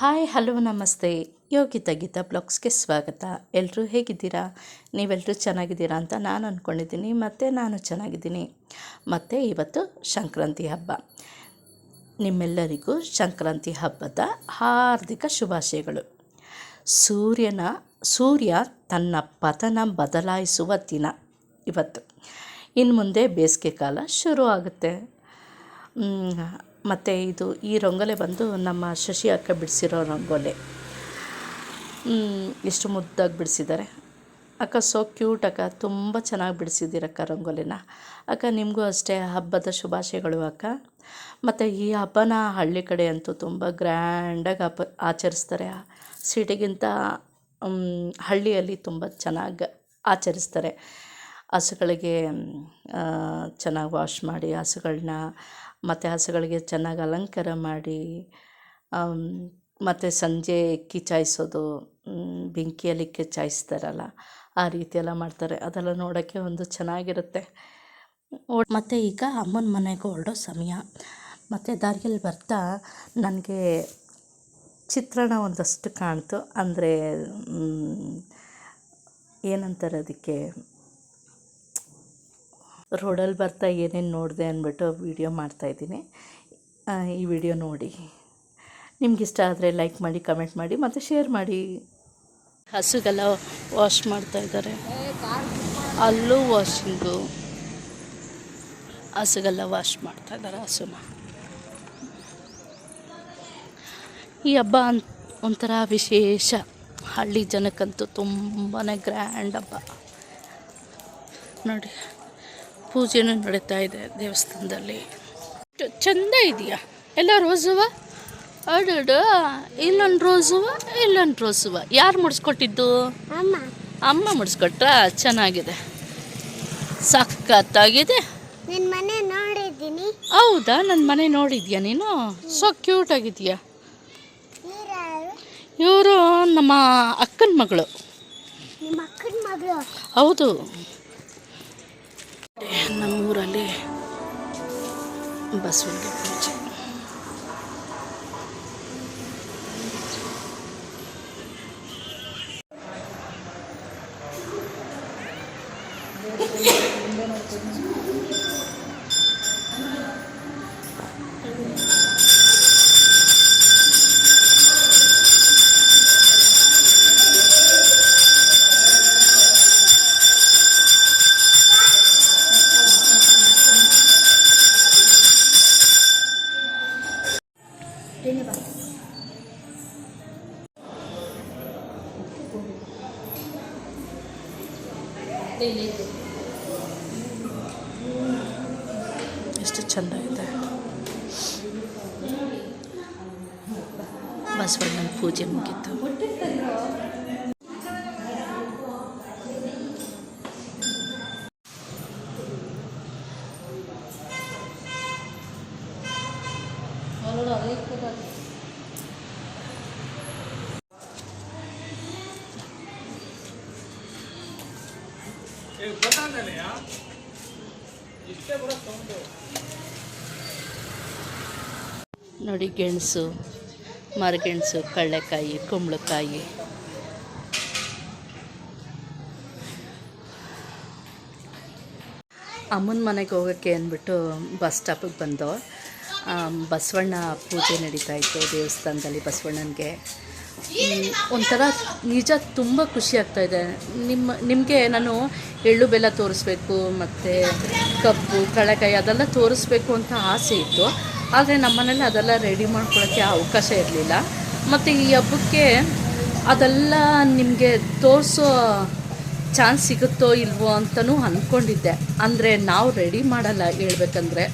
Hi, hello, ನಮಸ್ತೆ. ಯೋಗಿತಾ ಗೀತಾ ಬ್ಲಾಗ್ಸ್ಗೆ ಸ್ವಾಗತ. ಎಲ್ಲರೂ ಹೇಗಿದ್ದೀರಾ? ನೀವೆಲ್ಲರೂ ಚೆನ್ನಾಗಿದ್ದೀರಾ ಅಂತ ನಾನು ಅಂದ್ಕೊಂಡಿದ್ದೀನಿ ಮತ್ತು ನಾನು ಚೆನ್ನಾಗಿದ್ದೀನಿ. ಮತ್ತು ಇವತ್ತು ಸಂಕ್ರಾಂತಿ ಹಬ್ಬ. ನಿಮ್ಮೆಲ್ಲರಿಗೂ ಸಂಕ್ರಾಂತಿ ಹಬ್ಬದ ಹಾರ್ದಿಕ ಶುಭಾಶಯಗಳು. ಸೂರ್ಯನ, ಸೂರ್ಯ ತನ್ನ ಪತನ ಬದಲಾಯಿಸುವ ದಿನ ಇವತ್ತು. ಇನ್ನು ಮುಂದೆ ಬೇಸಿಗೆ ಕಾಲ ಶುರು ಆಗುತ್ತೆ ಮತ್ತು ಇದು ಈ ರಂಗೋಲೆ ಬಂದು ನಮ್ಮ ಶಶಿ ಅಕ್ಕ ಬಿಡಿಸಿರೋ ರಂಗೋಲೆ. ಎಷ್ಟು ಮುದ್ದಾಗಿ ಬಿಡಿಸಿದ್ದಾರೆ. ಅಕ್ಕ ಸೋ ಕ್ಯೂಟ್ ಅಕ್ಕ. ತುಂಬ ಚೆನ್ನಾಗಿ ಬಿಡಿಸಿದ್ದೀರಕ್ಕ ರಂಗೋಲಿನ. ಅಕ್ಕ, ನಿಮಗೂ ಅಷ್ಟೇ ಹಬ್ಬದ ಶುಭಾಶಯಗಳು ಅಕ್ಕ. ಮತ್ತು ಈ ಹಬ್ಬನ ಹಳ್ಳಿ ಕಡೆ ಅಂತೂ ತುಂಬ ಗ್ರ್ಯಾಂಡಾಗಿ ಹಬ್ಬ ಆಚರಿಸ್ತಾರೆ. ಸಿಟಿಗಿಂತ ಹಳ್ಳಿಯಲ್ಲಿ ತುಂಬ ಚೆನ್ನಾಗಿ ಆಚರಿಸ್ತಾರೆ. ಹಸುಗಳಿಗೆ ಚೆನ್ನಾಗಿ ವಾಶ್ ಮಾಡಿ ಹಸುಗಳನ್ನ ಮತ್ತು ಹಸುಗಳಿಗೆ ಚೆನ್ನಾಗಿ ಅಲಂಕಾರ ಮಾಡಿ ಮತ್ತು ಸಂಜೆ ಕಿಚ್ಚಾಯಿಸೋದು ಬೆಂಕಿಯಲ್ಲಿ ಚಾಯಿಸ್ತಾರಲ್ಲ, ಆ ರೀತಿ ಎಲ್ಲ ಮಾಡ್ತಾರೆ. ಅದೆಲ್ಲ ನೋಡೋಕ್ಕೆ ಒಂದು ಚೆನ್ನಾಗಿರುತ್ತೆ. ಮತ್ತು ಈಗ ಅಮ್ಮನ ಮನೆಗೆ ಹೊರಡೋ ಸಮಯ. ಮತ್ತು ದಾರಿಯಲ್ಲಿ ಬರ್ತಾ ನನಗೆ ಚಿತ್ರಣ ಒಂದಷ್ಟು ಕಾಣ್ತು. ಅಂದರೆ ಏನಂತಾರೆ ಅದಕ್ಕೆ? ರೋಡಲ್ಲಿ ಬರ್ತಾ ಏನೇನು ನೋಡಿದೆ ಅಂದ್ಬಿಟ್ಟು ವೀಡಿಯೋ ಮಾಡ್ತಾಯಿದ್ದೀನಿ ಈ ವಿಡಿಯೋ ನೋಡಿ. ನಿಮಗಿಷ್ಟ ಆದರೆ ಲೈಕ್ ಮಾಡಿ ಕಮೆಂಟ್ ಮಾಡಿ, ಮತ್ತು ಶೇರ್ ಮಾಡಿ. ಹಸುಗೆಲ್ಲ ವಾಶ್ ಮಾಡ್ತಾ ಇದ್ದಾರೆ. ಅಲ್ಲೂ ವಾಷಿಂಗು ಹಸುಗೆಲ್ಲ ವಾಶ್ ಮಾಡ್ತಾ ಇದ್ದಾರೆ ಹಸುನ. ಈ ಹಬ್ಬ ಒಂಥರ ವಿಶೇಷ. ಹಳ್ಳಿ ಜನಕ್ಕಂತೂ ತುಂಬಾ ಗ್ರ್ಯಾಂಡ್ ಹಬ್ಬ. ನೋಡಿ. ಪೂಜೆನೂ ನಡೀತಾ ಇದೆ ದೇವಸ್ಥಾನದಲ್ಲಿ. ಚಂದ ಇದೆಯಾ? ಎಲ್ಲ ರೋಸುವ ಅಡಡ ಇಲ್ಲೊಂದು ರೋಸುವ ಇಲ್ಲೊಂದು ರೋಸುವ ಯಾರು ಮುಡಿಸ್ಕೊಟ್ಟಿದ್ದು? ಅಮ್ಮ. ಅಮ್ಮ ಮುಡಿಸ್ಕೊಟ್ರಾ? ಚೆನ್ನಾಗಿದೆ. ಸಖತ್ತಾಗಿದೆ ಹೌದಾ? ನನ್ನ ಮನೆ ನೋಡಿದ್ಯಾ ನೀನು? ಸೊ ಕ್ಯೂಟ್ ಆಗಿದೆಯಾ? ಇವರು ನಮ್ಮ ಅಕ್ಕನ ಮಗಳು. ನಿಮ್ಮ ಅಕ್ಕನ ಮಗಳು? ಹೌದು. ನಮ್ಮೂರಲ್ಲಿ ಬಸವನಿಗೆ ಪೂಜೆ. ಎಷ್ಟು ಚೆಂದ ಇದೆ. ಬಸವಣ್ಣನ ಪೂಜೆ ಮುಗೀತು. ನೋಡಿ ಗೆಣಸು, ಮರಗೆಣಸು, ಕಡಲೆಕಾಯಿ, ಕುಂಬಳಕಾಯಿ. ಅಮ್ಮನ ಮನೆಗೆ ಹೋಗೋಕ್ಕೆ ಅಂದ್ಬಿಟ್ಟು ಬಸ್ ಸ್ಟಾಪಿಗೆ ಬಂದು ಬಸವಣ್ಣ ಪೂಜೆ ನಡೀತಾ ಇತ್ತು ದೇವಸ್ಥಾನದಲ್ಲಿ ಬಸವಣ್ಣನಿಗೆ. ಒಂಥರ ನಿಜ ತುಂಬ ಖುಷಿ ಆಗ್ತಾ ಇದೆ. ನಿಮ್ಮ, ನಿಮಗೆ ನಾನು ಎಳ್ಳು ಬೆಲ್ಲ ತೋರಿಸ್ಬೇಕು, ಮತ್ತು ಕಬ್ಬು, ಕಳೆಕಾಯಿ ಅದೆಲ್ಲ ತೋರಿಸ್ಬೇಕು ಅಂತ ಆಸೆ ಇತ್ತು. ಆದರೆ ನಮ್ಮನೇಲಿ ಅದೆಲ್ಲ ರೆಡಿ ಮಾಡ್ಕೊಳ್ಳೋಕ್ಕೆ ಅವಕಾಶ ಇರಲಿಲ್ಲ. ಮತ್ತು ಈ ಹಬ್ಬಕ್ಕೆ ಅದೆಲ್ಲ ನಿಮಗೆ ತೋರಿಸೋ ಚಾನ್ಸ್ ಸಿಗುತ್ತೋ ಇಲ್ವೋ ಅಂತಲೂ ಅಂದ್ಕೊಂಡಿದ್ದೆ ಅಂದರೆ ನಾವು ರೆಡಿ ಮಾಡಲ್ಲ ಹೇಳ್ಬೇಕಂದ್ರೆ.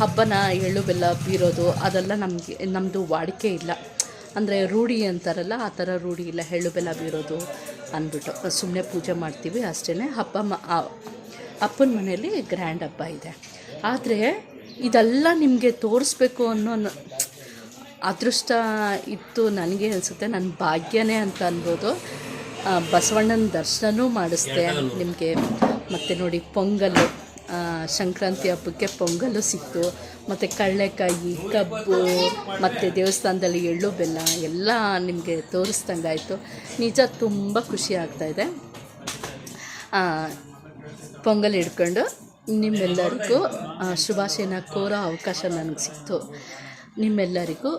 ಹಬ್ಬನ ಎಳ್ಳು ಬೆಲ್ಲ ಬೀರೋದು ಅದೆಲ್ಲ ನಮಗೆ ನಮ್ಮದು ವಾಡಿಕೆ ಇಲ್ಲ. ಅಂದರೆ ರೂಢಿ ಅಂತಾರಲ್ಲ, ಆ ಥರ ರೂಢಿ ಇಲ್ಲ ಎಳ್ಳು ಬೆಲ್ಲ ಬೀರೋದು ಅಂದ್ಬಿಟ್ಟು. ಸುಮ್ಮನೆ ಪೂಜೆ ಮಾಡ್ತೀವಿ ಅಷ್ಟೇ ಹಬ್ಬ ಮ ಅಪ್ಪನ ಮನೆಯಲ್ಲಿ ಗ್ರ್ಯಾಂಡ್ ಹಬ್ಬ ಇದೆ. ಆದರೆ ಇದೆಲ್ಲ ನಿಮಗೆ ತೋರಿಸ್ಬೇಕು ಅನ್ನೋ ಅದೃಷ್ಟ ಇತ್ತು ನನಗೆ ಅನಿಸುತ್ತೆ. ನನ್ನ ಭಾಗ್ಯನೇ ಅಂತ ಅನ್ಬೋದು. ಬಸವಣ್ಣನ ದರ್ಶನವೂ ಮಾಡಿಸ್ದೆ ನಿಮಗೆ. ಮತ್ತು ನೋಡಿ ಪೊಂಗಲ್ಲು ಸಂಕ್ರಾಂತಿ ಹಬ್ಬಕ್ಕೆ ಪೊಂಗಲ್ಲು ಸಿಕ್ತು. ಮತ್ತು ಕಡಲೆಕಾಯಿ ಕಬ್ಬು, ಮತ್ತು ದೇವಸ್ಥಾನದಲ್ಲಿ ಎಳ್ಳು ಬೆಲ್ಲ ಎಲ್ಲ ನಿಮಗೆ ತೋರಿಸ್ದಂಗಾಯಿತು ನಿಜ ತುಂಬ ಖುಷಿ ಆಗ್ತಾಯಿದೆ ಪೊಂಗಲ್ ಹಿಡ್ಕೊಂಡು ನಿಮ್ಮೆಲ್ಲರಿಗೂ ಶುಭಾಶಯನ ಕೋರೋ ಅವಕಾಶ ನನಗೆ ಸಿಕ್ತು. ನಿಮ್ಮೆಲ್ಲರಿಗೂ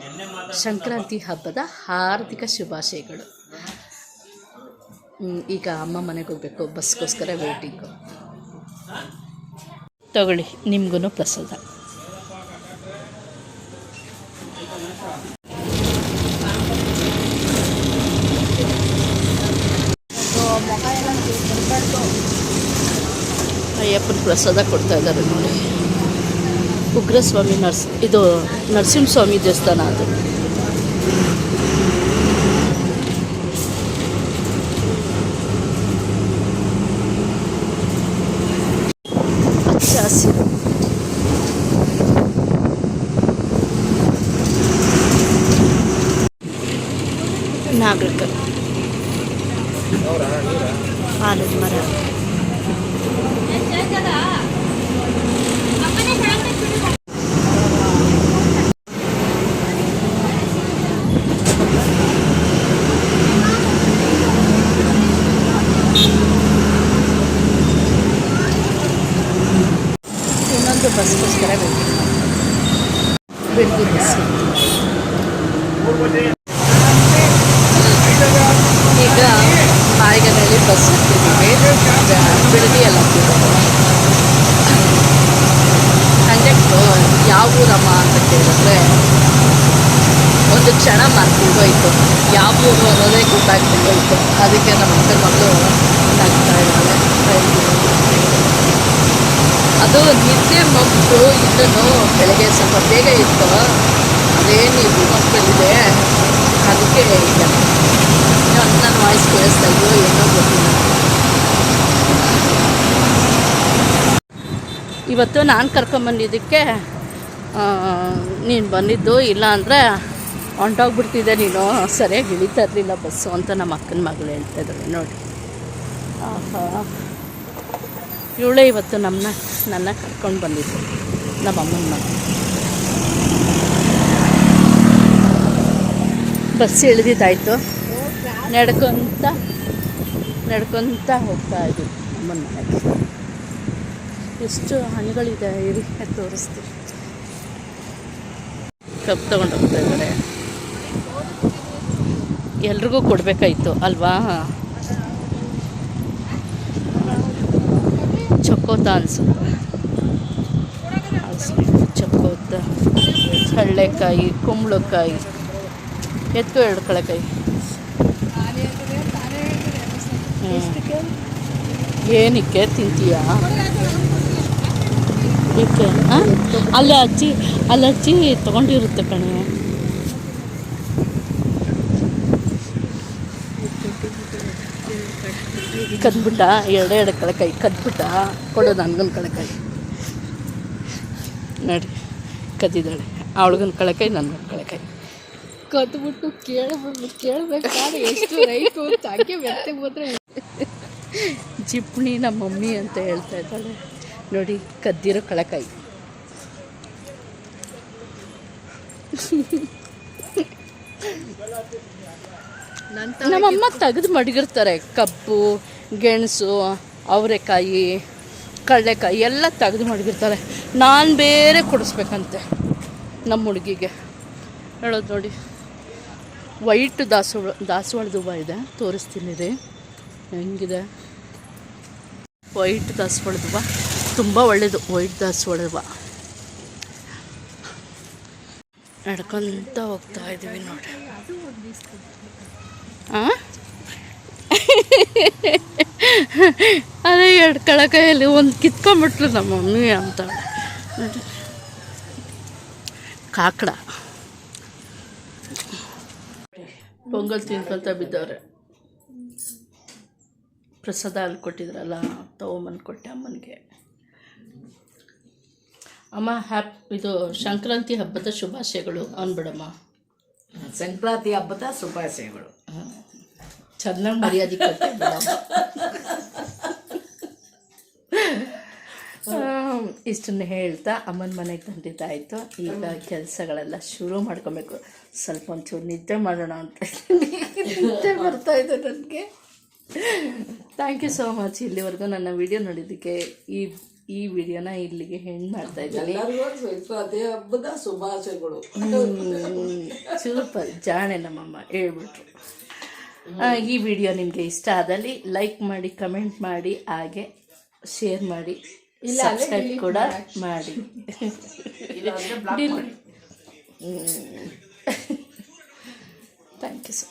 ಸಂಕ್ರಾಂತಿ ಹಬ್ಬದ ಹಾರ್ದಿಕ ಶುಭಾಶಯಗಳು. ಈಗ ಅಮ್ಮ ಮನೆಗೆ ಹೋಗಬೇಕು, ಬಸ್ಗೋಸ್ಕರ ವೇಟಿಂಗು ತಗೊಳ್ಳಿ ನಿಮಗೂ ಪ್ರಸಾದ. ಅಯ್ಯಪ್ಪನ ಪ್ರಸಾದ ಕೊಡ್ತಾ ಇದ್ದಾರೆ ನೋಡಿ. ಉಗ್ರಸ್ವಾಮಿ ನರ್ಸ್ ಇದು ನರಸಿಂಹಸ್ವಾಮಿ ದೇವಸ್ಥಾನ ಅದು. ನಾಗರಿಕ ಆಲದ ಮರ ಇನ್ನೊಂದು ಬಸ್ಗೋಸ್ಕರ ಬೇಕು ಬಿಡ್ದಿ ಬಸ್ ಈಗ ಮಾಳಿಗೆನಲ್ಲಿ ಬಸ್ ಹತ್ತಿದ್ದೀವಿ ಬಿಡದಿ ಎಲ್ಲ ಕಂಡಕ್ಟ್ರು ಯಾವ ಊರಮ್ಮ ಅಂತ ಕೇಳಿದ್ರೆ, ಒಂದು ಕ್ಷಣ ಮರ್ತಿದ್ದೋಯ್ತು ಯಾವ ಊರು ಅನ್ನೋದೇ ಗೊತ್ತಾಗ್ತಿದ್ದೋಯ್ತು ಅದಕ್ಕೆ ನಮ್ಮ ಅಕ್ಕನ ಮಗಳು ನಗ್ತಾ ಇದ್ದಾಳೆ. ಅದು ನಿದ್ದೆ ಮಕ್ಕಳು ಇನ್ನೂ ಬೆಳಗ್ಗೆ ಸ್ವಲ್ಪ ಬೇಗ ಇತ್ತು ಅದೇನು ಇದು ಮಕ್ಕಳಿದೆ ಅದಕ್ಕೆ ಈಗ ನನ್ನ ವಾಯ್ಸ್ ಕೇಳಿಸ್ತಾ ಇದೆಯೋ ಏನೋ ಗೊತ್ತಿಲ್ಲ ಇವತ್ತು ನಾನು ಕರ್ಕೊಂಬಂದಿದ್ದಕ್ಕೆ ನೀನು ಬಂದಿದ್ದು ಇಲ್ಲ ಅಂದರೆ ಹೊಂಟೋಗ್ಬಿಡ್ತಿದ್ದೆ ನೀನು. ಸರಿಯಾಗಿ ಇಳಿತಾ ಇರಲಿಲ್ಲ ಬಸ್ಸು ಅಂತ ನಮ್ಮ ಅಕ್ಕನ ಮಗಳು ಹೇಳ್ತಾ ನೋಡಿ. ಆಹಾ. ಇವಳೇ ಇವತ್ತು ನಮ್ಮನ್ನ ನನ್ನ ಕರ್ಕೊಂಡು ಬಂದಿದ್ದು, ನಮ್ಮ ಅಮ್ಮನ ಮಗಳು. ಬಸ್ ಇಳಿದಿದ್ದಾಯ್ತು. ನಡ್ಕೊತ ನಡ್ಕೊತ ಹೋಗ್ತಾ ಇದ್ವಿ ಅಮ್ಮನ ಮನೆಗೆ. ಎಷ್ಟು ಹಣ್ಣುಗಳಿದೆ ಇರಿ ತೋರಿಸ್ತೀವಿ ಕಪ್ ತಗೊಂಡು ಹೋಗ್ತಾ ಇದ್ದಾರೆ. ಎಲ್ರಿಗೂ ಕೊಡಬೇಕಾಯ್ತು ಅಲ್ವಾ? ಚಕೋತ ಅನ್ಸುತ್ತೆ. ಚಕೋತ ಹಳ್ಳೆಕಾಯಿ, ಕುಂಬಳಕಾಯಿ ಎತ್ತು ಎರಡು ಕಳೆಕಾಯಿ ಏನಕ್ಕೆ ತಿಂತೀಯಾ? ಏಕೆ? ಅಲ್ಲೇ ಅಜ್ಜಿ ಅಲ್ಲಿ ಅಜ್ಜಿ ತೊಗೊಂಡಿರುತ್ತೆ ಕಣೆ. ಕದ್ಬಿಟ್ಟ ಎರಡೇ ಎರಡು ಕಳೆಕಾಯಿ ಕದ್ಬಿಟ್ಟ ಕೊಡು ನನ್ಗನ್ ಕಳೆಕಾಯಿ ನೋಡಿ ಕದ್ದಿದ್ದಾಳೆ. ಅವಳಗನ್ ಕಳೆಕಾಯಿ ನನ್ಗನ್ ಕಳೆಕಾಯಿ ಕದ್ಬಿಟ್ಟು ಕೇಳ್ಬಿಟ್ಟು ಕೇಳ್ಬೇಕಾದ್ರೆ ಎಷ್ಟು ರೈಟು ಅಂತ ಹಂಗೆ ವ್ಯಕ್ತಿ ಹೋದ್ರೆ ಜಿಪ್ಣಿ ನಮ್ಮ ಮಮ್ಮಿ ಅಂತ ಹೇಳ್ತಾ ಇದ್ದಾಳೆ. ನೋಡಿ, ಕದ್ದಿರೋ ಕಳಕಾಯಿ. ನಮ್ಮಮ್ಮ ತೆಗೆದು ಮಡಗಿರ್ತಾರೆ. ಕಬ್ಬು, ಗೆಣಸು, ಅವರೆಕಾಯಿ, ಕಡಲೆಕಾಯಿ ಎಲ್ಲ ತೆಗೆದು ಮಡಗಿರ್ತಾರೆ. ನಾನು ಬೇರೆ ಕೊಡಿಸ್ಬೇಕಂತೆ ನಮ್ಮ ಹುಡುಗಿಗೆ. ಹೇಳೋದು ನೋಡಿ. ವೈಟ್ ದಾಸವಾಳ ದಾಸವಾಳದ ಹೂವು ಇದೆ. ತೋರಿಸ್ತೀನಿ ರೀ. ಹೆಂಗಿದೆ? ವೈಟ್ ದಾಸವಾಳದ ಹೂವು ತುಂಬ ಒಳ್ಳೆಯದು ವೈಟ್ ದಾಸವಾಳದ ಹೂವು ನಡ್ಕೊತ ಹೋಗ್ತಾ ಇದ್ದೀವಿ ನೋಡಿ? ಅದೇ ಎರಡು ಕಳಕಾಯಲ್ಲಿ ಒಂದು ಕಿತ್ಕೊಂಡ್ಬಿಟ್ರು ನಮ್ಮ ಮಮ್ಮಿ ಅಂತ. ಕಾಕಡ. ಪೊಂಗಲ್ ತಿನ್ಕೊಂತ ಬಿದ್ದವ್ರೆ. ಪ್ರಸಾದ ಅಲ್ಲಿ ಕೊಟ್ಟಿದ್ರಲ್ಲ ತಗೊಂಬಂದು ಕೊಟ್ಟೆ ಅಮ್ಮನಿಗೆ. ಅಮ್ಮ ಹ್ಯಾಪ್ ಇದು ಸಂಕ್ರಾಂತಿ ಹಬ್ಬದ ಶುಭಾಶಯಗಳು. ಅನ್ಬಿಡಮ್ಮ ಸಂಕ್ರಾಂತಿ ಹಬ್ಬದ ಶುಭಾಶಯಗಳು. ಚೆನ್ನಾಗಿ ಮರ್ಯಾದೆ ಕೊಟ್ಟೆ ಬಿಡಮ್ಮ. ಇಷ್ಟನ್ನು ಹೇಳ್ತಾ ಅಮ್ಮನ ಮನೆಗೆ ಬಂದಿದ್ದಾಯಿತು. ಈಗ ಕೆಲಸಗಳೆಲ್ಲ ಶುರು ಮಾಡ್ಕೊಬೇಕು. ಸ್ವಲ್ಪ ಒಂಚೂರು ನಿದ್ದೆ ಮಾಡೋಣ ಅಂತ. ನಿದ್ದೆ ಬರ್ತಾ ಇದೆ ನನಗೆ. ಥ್ಯಾಂಕ್ ಯು ಸೋ ಮಚ್ ಇಲ್ಲಿವರೆಗೂ ನನ್ನ ವಿಡಿಯೋ ನೋಡಿದ್ದಕ್ಕೆ ಈ ಈ ವಿಡಿಯೋನ ಇಲ್ಲಿಗೆ ಹೆಣ್ಣು ಮಾಡ್ತಾ ಇದ್ದೀನಿ. ಅದೇ ಹಬ್ಬದ ಶುಭಾಶಯಗಳು. ಸೂಪರ್ ಜಾಣೆ ನಮ್ಮಮ್ಮ ಹೇಳ್ಬಿಟ್ರು. ಆ, ಈ ವಿಡಿಯೋ ನಿಮಗೆ ಇಷ್ಟ ಆದಲ್ಲಿ ಲೈಕ್ ಮಾಡಿ ಕಮೆಂಟ್ ಮಾಡಿ ಹಾಗೆ ಶೇರ್ ಮಾಡಿ ಸಬ್ಸ್ಕ್ರೈಬ್ ಕೂಡ ಮಾಡಿ. Thank you so